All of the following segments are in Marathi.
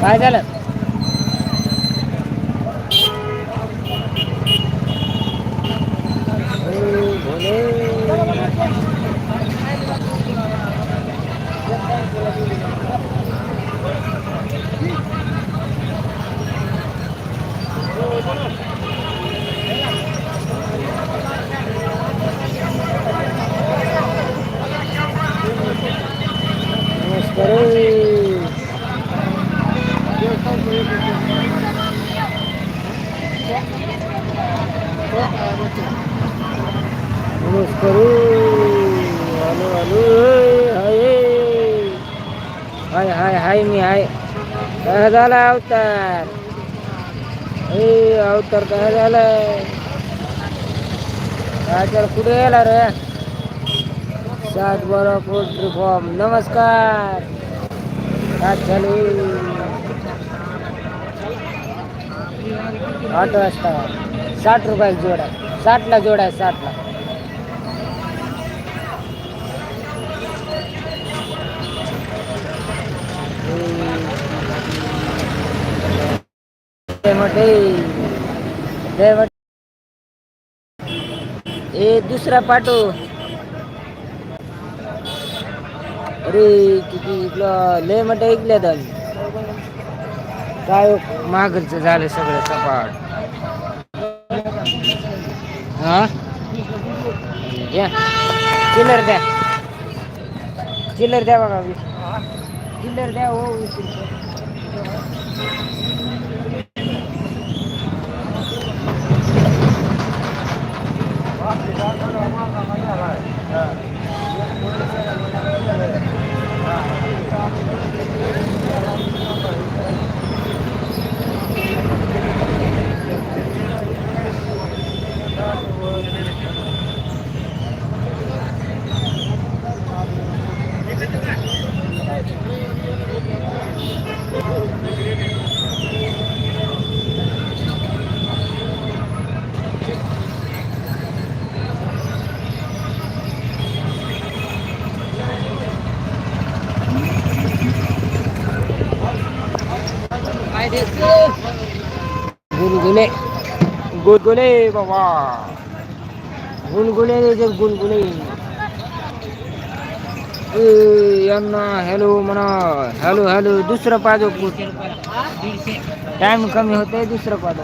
काय झालं नमस्कार नमस्कार हॅलो हॅलो हाय हाय हाय हाय मी हाय काय झाला अवतार. ए अवतार काय झालाय काय तर कुठे गेला रे? सात बारा पोल्ट्री फॉर्म नमस्कार. काय झाले आठ वाजता. साठ रुपयाला जोडा. साठला जोडा आहे साठला जय मोठे जय मोठे ए दुसरा पाठो अरे किती इकलं लय मोठे ऐकल्यात आम्ही. काय हो, माघरचं झालं सगळं सपाट हा? या. चिल्लर द्या. चिल्लर द्या बघा. वीस चिल्लर द्या हो वीस रुपये बाबा. गुलगुले द्यायचे यांना हॅलो म्हणा. हॅलो हॅलो दुसरं पाजो टाइम कमी होतंय दुसरं पाजो.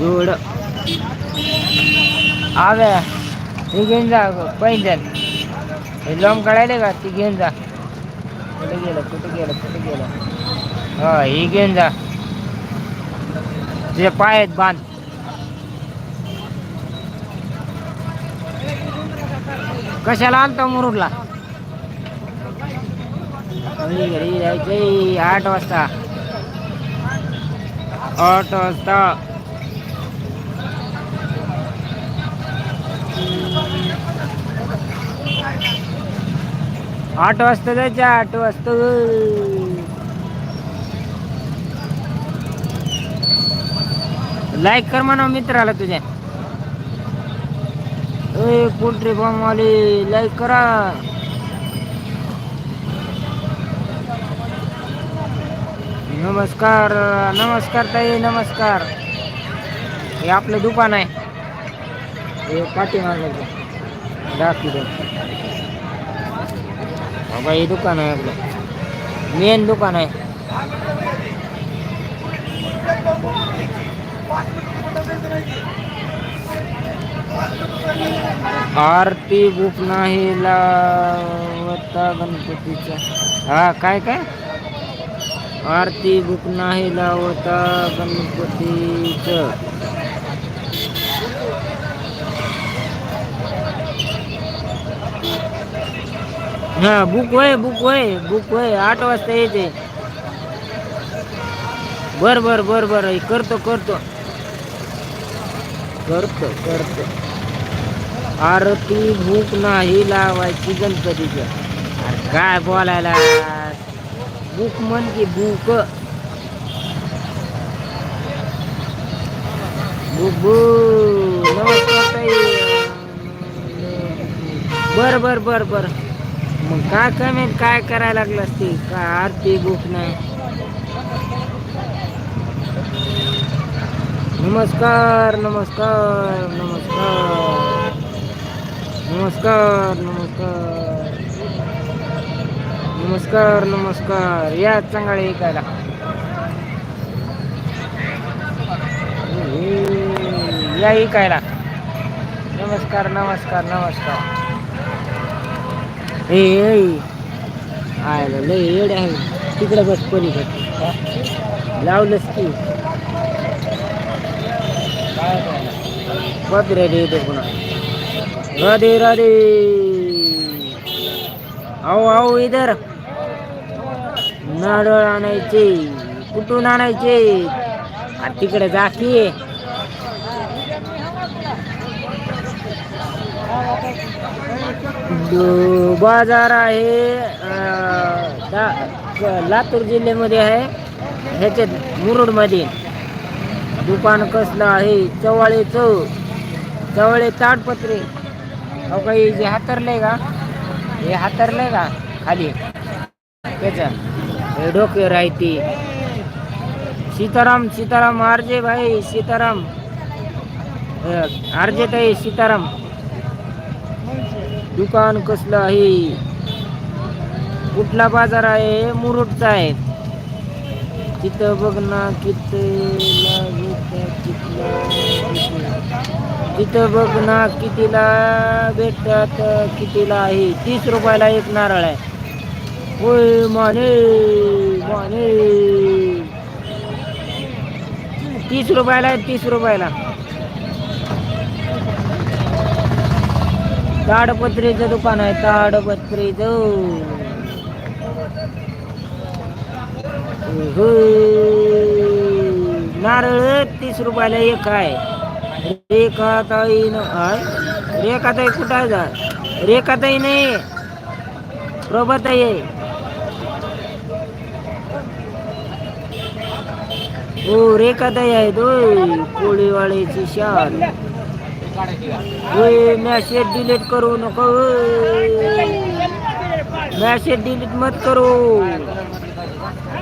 जोड. आव्या. हे जा पैंजण. हे लॉंग काढायले का? ती घेऊन जा. कुठे गेलं? कुठे गेलं? कुठे गेलं? हा ही घेऊन जा. तुझे पाय आहेत बांध. कशाला आणतो मुरुडला? घरी जायचं आठ वाजता. आठ वाजता. आठ वाजता जायचं आठ वाजता लाईक कर म्हणा मित्राला तुझ्या. ए पोल्ट्री फार्म वाले लाईक करा. नमस्कार नमस्कार ताई नमस्कार. हे आपलं दुकान आहे. हे पाठीमागायचं दाखवतो. बाबा हे दुकान आहे आपलं. मेन दुकान आहे. आरती बुक नाही लावता गणपतीच्या. हा काय काय? आरती बुक नाही लावता गणपतीचं. हा बुक होय बुक होय बुक होय आठ वाजता येते बर बर बर बर करतो करतो करतो करतो आरती भूक नाही लावायची गणपतीच्या अरे काय बोलायला बुक म्हण की बुक बुबू नमस्कार बर बर बर बर मग काय कमी काय करायला लागलं असते? का आरती बुक नाही. नमस्कार नमस्कार नमस्कार. नमस्कार नमस्कार. नमस्कार नमस्कार या चांगले ऐकायला. या ऐकायला. नमस्कार नमस्कार नमस्कार. ए आयला लय येड आहे. तिकडं बस पलीकडे लावलंच की. बघ रे रे पुन्हा. राधे राधे. आओ आओ इधर. नारळ आणायचे. कुठून आणायचे? तिकडे जा की. बाजार आहे दा- लातूर जिल्ह्यामध्ये आहे ह्याच्यात मुरुडमध्ये. दुकान कसलं आहे चवळे चव चवळे ताडपत्रे. अहो काही जे हातरलंय का? हे हातरलंय का? खाली. त्याचं. हे डोके राहते. सीताराम सीताराम आरजे भाई सीताराम. आरजे ताई सीताराम. दुकान कसलं आहे? कुठला बाजार आहे? मुरुडचा आहे. तिथं बघ ना कितीला कितीला तिथं बघ ना कितीला भेटतात कितीला आहे. तीस रुपयाला एक नारळ आहे. होय माने माने. तीस रुपयाला आहे तीस रुपयाला. ताडपत्रीचं दुकान आहे ताडपत्रीचं. नारळ तीस रुपयाला एक आहे. रेखाताई आहे रेखाताई कुठं आहे जा? रेखाताई नाही. प्रभाताई आहे. हो रेखाताई आहे तो कोळीवाळीची शाल मॅसेज डिलीट करू नको मॅसेज डिलीट मत करू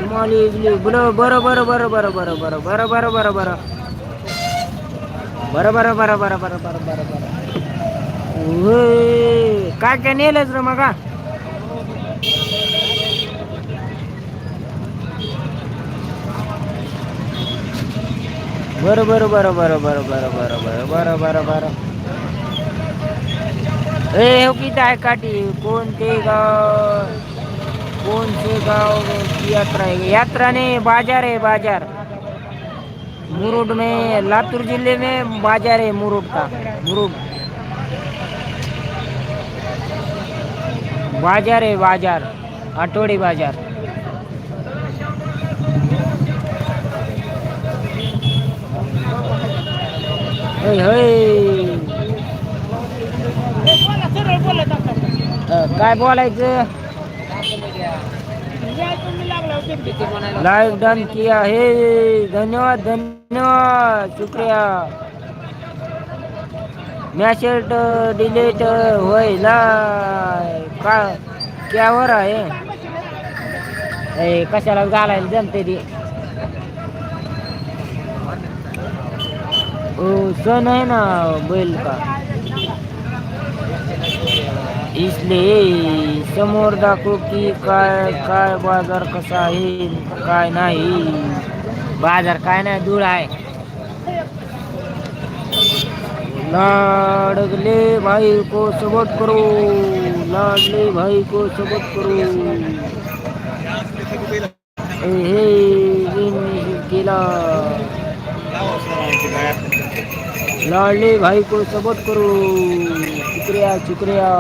तुम्हाला बरं बरं बरं बरं बरं बरं बरं बरं बरं बरं बरं बरं बरं बरं बरं बरं बरं बरं बरं होय काय काय नेलंच रे मगा बरं बरं बरं बरं बरं बरं बरं बरं बरं बरं बरं ए हो किती आहे काठी कोणते गाव कोणते गाव यात्रा आहे यात्रा नाही बाजार आहे बाजार मुरुड में लातूर जिल्हे में बाजार है मुरुड का मुरुड बाजार है बाजार आठवड़ी बाजार होय होय अ, काय बोलायचं? लाइव डन किया हे धन्यवाद धन्यवाद. शुक्रिया. मॅसेट डिलीट होईला का क्यावर हो आहे कशाला घालायला जमते ती? ओ सण आहे ना बैल का? इसले समोर दाखव की काय काय बाजार कसा आहे काय नाही. बाजार काय नाही धूळ आहे. लाडले भाई को सपोर्ट करो लाडले भाई को सोबत करो. हे केला. लाडले भाई को सपोर्ट करो। शुक्रिया शुक्रिया।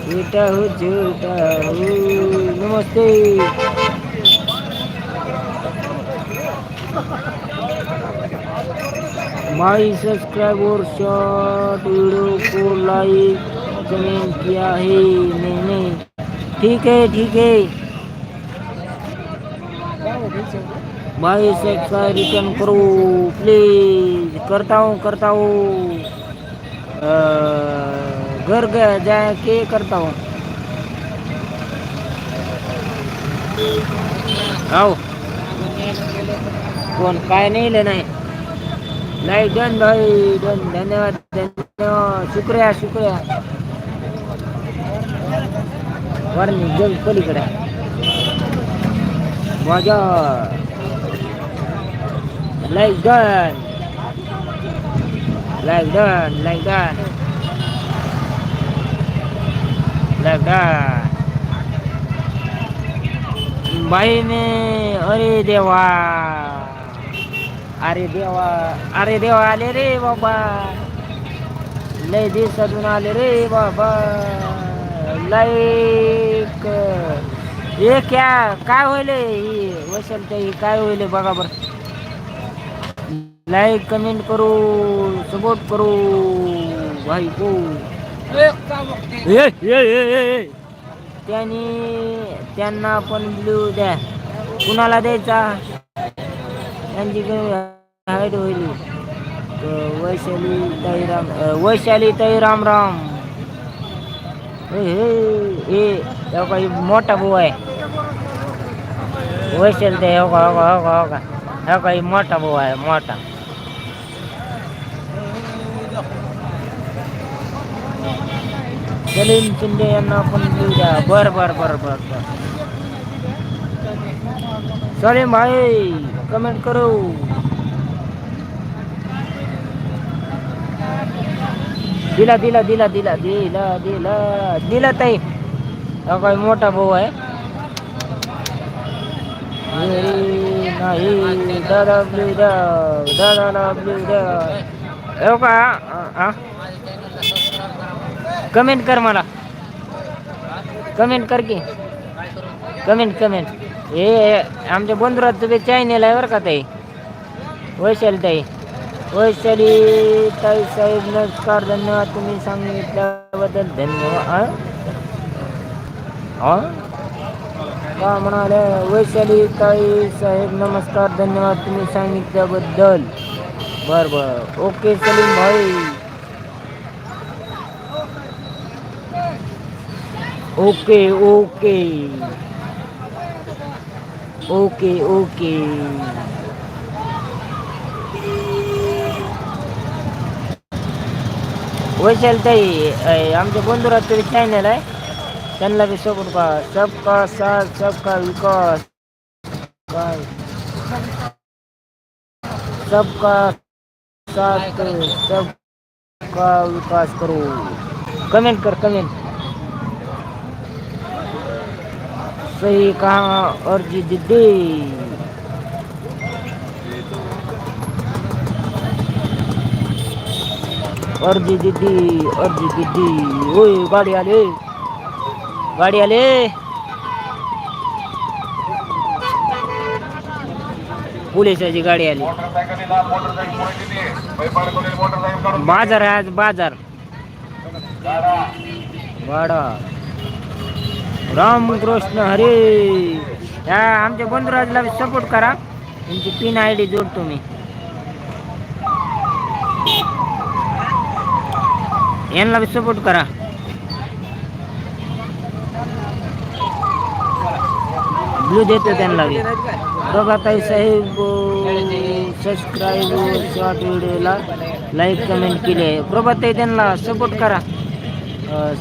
छोटा हो छोटा हो, नमस्ते। माई सब्सक्राइब और शॉर्ट वीडियो को लाइक, कमेंट किया है। मैंने ठीक है ठीक है। भाई से रिटर्न करो प्लीज करता हूँ करता हूँ अ, घर गया जाए के करता हूँ आओ कोण काय नाही लिहिलं नाही. लाईक डन भाई डन. धन्यवाद धन्यवाद. शुक्रिया शुक्रिया. वरणी जग पलीकडे. माझ्या like done like done like done like done भाई अरे देवा अरे देवा अरे देवा आले रे बाबा लय दिवसातून आले रे बाबा लाईक हे क्या काय होईल ही वैशाल ही काय होईल बघा बर. लाईक कमेंट करू सपोर्ट करू भाई को ए, ए, ए, ए, ए. त्यांनी त्यांना आपण ब्ल्यू द्या कुणाला द्यायचा त्यांची हाईट होईल अ, वैशाली ताई राम अ, वैशाली ताई राम राम ए, हे हे हे काही मोठा भाऊ आहे वैशाली ताई हो का हो का हो का हो का हा काही मोठा भाऊ आहे मोठा सलीम शिंदे यांना आपण देऊ द्या बर बर बर बर बर सलीम भाई कमेंट करो दिला दिला दिला दिला दिला दिला दिला ताई हा काही मोठा भाऊ आहे ए, नाही दादा ब्ल्यू द्या दादाला ब्ल्यू द्या हो का हा कमेंट कर मला. कमेंट कर की. कमेंट कमेंट हे आमच्या बंधुरात तुम्ही चॅनेल आहे बरं का ताई. वैशाली ताई. वैशाली ताई साहेब नमस्कार धन्यवाद. तुम्ही सांगितल्याबद्दल धन्यवाद. हा? का म्हणाले वैशाली ताई साहेब नमस्कार धन्यवाद. तुम्ही सांगितल्याबद्दल. बरं बरं. ओके सलीम भाई. Okay okay. Okay okay. Vaishal ताई आमच्या बंधुरात तरी चॅनल आहे त्यांना बी सपोर्ट का सबका साथ, सबका विकास। काय सबका साथ, सबका विकास करो। कमेंट कर, कमेंट। सही कहा अर्जी दीदी अर्जी दीदी अर्जी दीदी. ओय गाडी आले गाडी आले. पोलिसाची गाडी आली. बाजार आहे आज बाजार. वाडा रामकृष्ण हरे. या आमच्या बंधुराजला सपोर्ट करा. तुमची पिन आय डी जोडतो मी यांना बी सपोर्ट करा. ब्लू देतो त्यांना बी. प्रभाताई साहेब सबस्क्राईब शॉर्ट व्हिडिओला लाईक कमेंट केली. आहे प्रभाताई त्यांना सपोर्ट करा.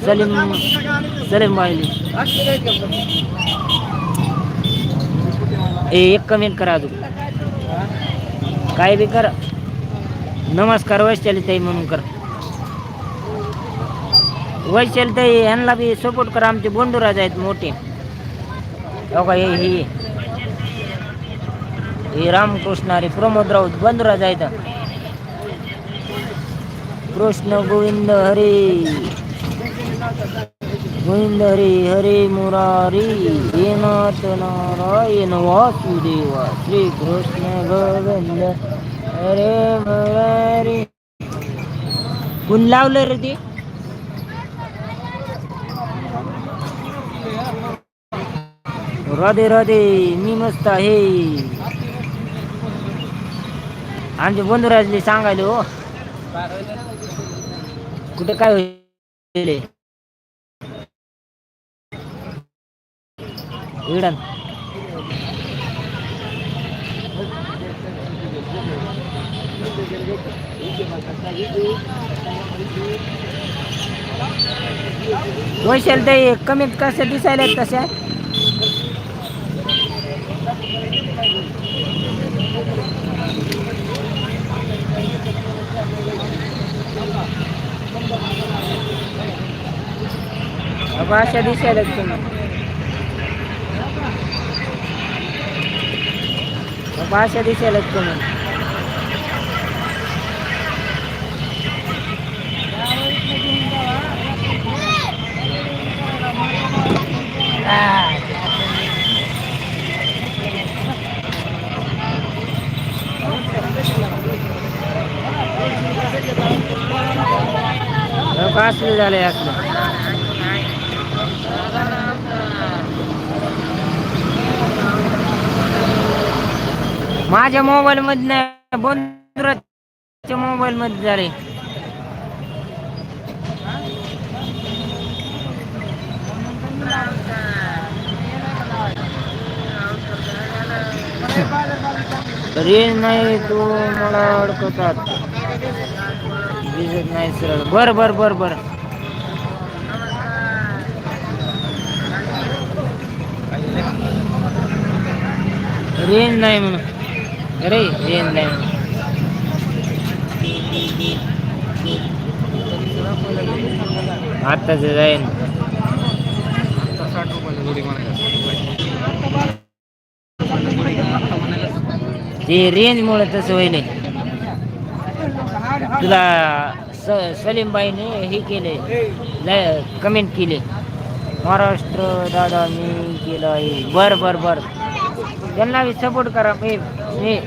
सलीम सलीम बाईली ए एक कमेंट करा अजून. काय बी करा. नमस्कार वैशाली ताई म्हणून कर वैशाली ताई यांना बी सपोर्ट करा. आमचे बोंडूराज आहेत मोठे. हो का हे हे. रामकृष्ण अरे प्रमोद राऊत बंधुराज आहेत. कृष्ण गोविंद हरी. गोविंद हरे हरे मुरारी हे नाथ नारायण वासुदेवा श्री कृष्ण गोविंद हरे मुरारी. कोण लावलं रे ते. राधे राधे मी मस्त आहे. आमचे बंधुराजले सांगायले हो. कुठे काय होईल? इकडं वैशाल ते कमीत कसे दिसायला तशा अगं अशा दिसायला तुम्ही. अगं अशा दिसायला तुम्ही अगं माझ्या मोबाईल मध्ये नाही मोबाईल मध्ये झाले. रेंज नाही तू मला अडकवतात. दिसत नाही सरळ. बर बर बर बर. रेंज नाही म्हणून. अरे रेंज नाही म्हणून आत्ताच जाईन. ते रेंज मुळे तसं होईल. तुला स सलीमबाईने हे केले कमेंट केले. महाराष्ट्र दादा मी केलं आहे. बर बर बर. त्यांना सपोर्ट करा मी हे.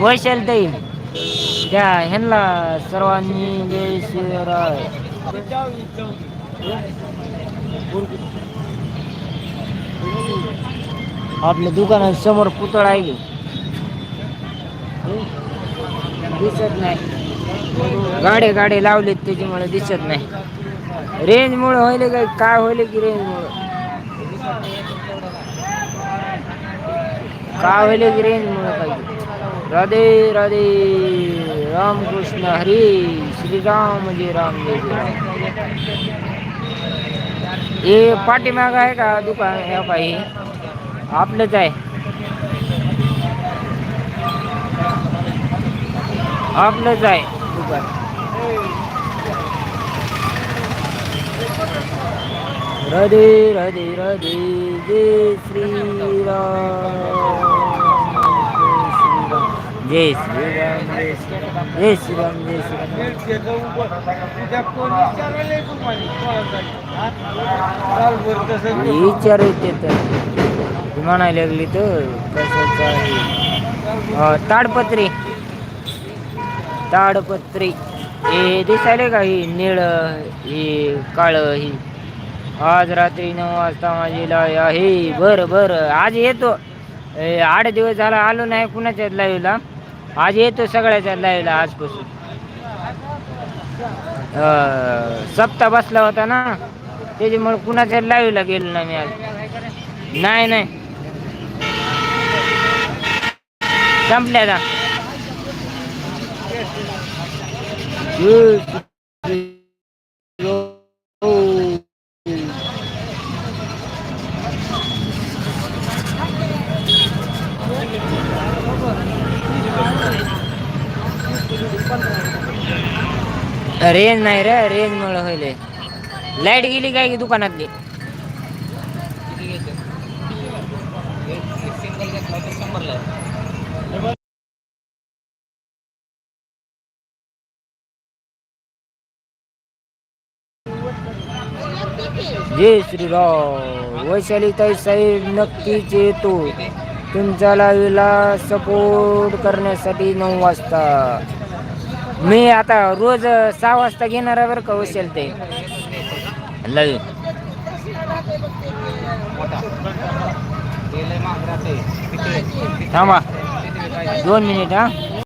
वैशाल ताई. त्या ह्यांना सर्वांनी जय शिवराय. आपल्या दुकानासमोर पुतळा आहे. की. दिसत नाही. गाडे गाडे लावलेत त्याच्यामुळे दिसत नाही. रेंजमुळे होईल काय काय होईल की रेंजमुळे मुळे काय होईल पाहिजे. राधे राधे रामकृष्ण हरी श्रीराम जय राम जय राम हे पाठीमाग आहे का दुकान? ह्या काही आपलंच आहे. आपलंच आहे दुकान. राधे राधे राधे जय श्रीराम। जय श्रीराम जय श्रीराम जय श्रीराम जय श्रीराम। विचार येते तर म्हणायला लागली तर कसं आहे? ताडपत्री. ताडपत्री. हे दिसायले का ही निळ ही काळ ही आज रात्री नऊ वाजता माझी लाय आहे. बरं बरं. आज येतो. ए, आठ दिवस झाला आलो नाही कुणाच्याच लाईव्हला आज येतो सगळ्याच्या लाईव्हला आजपासून. सप्ता सप्ताह बसला होता ना? त्याच्यामुळे कुणाच्या लाईव्हला गेलो नाही मी आज. नाही नाही. संपल्या रेंज नाही रे रेंज मुळे होईल. लाइट गेली काय की दुकानातली? जय श्रीराम. वैशालीताई साहेब नक्कीच येतो. तुमच्या लावीला सपोर्ट करण्यासाठी नऊ वाजता. मी आता रोज सहा वाजता घेणार आहे बरं का वैशाली ते. लाईव्ह थांबा. दोन मिनिट हा.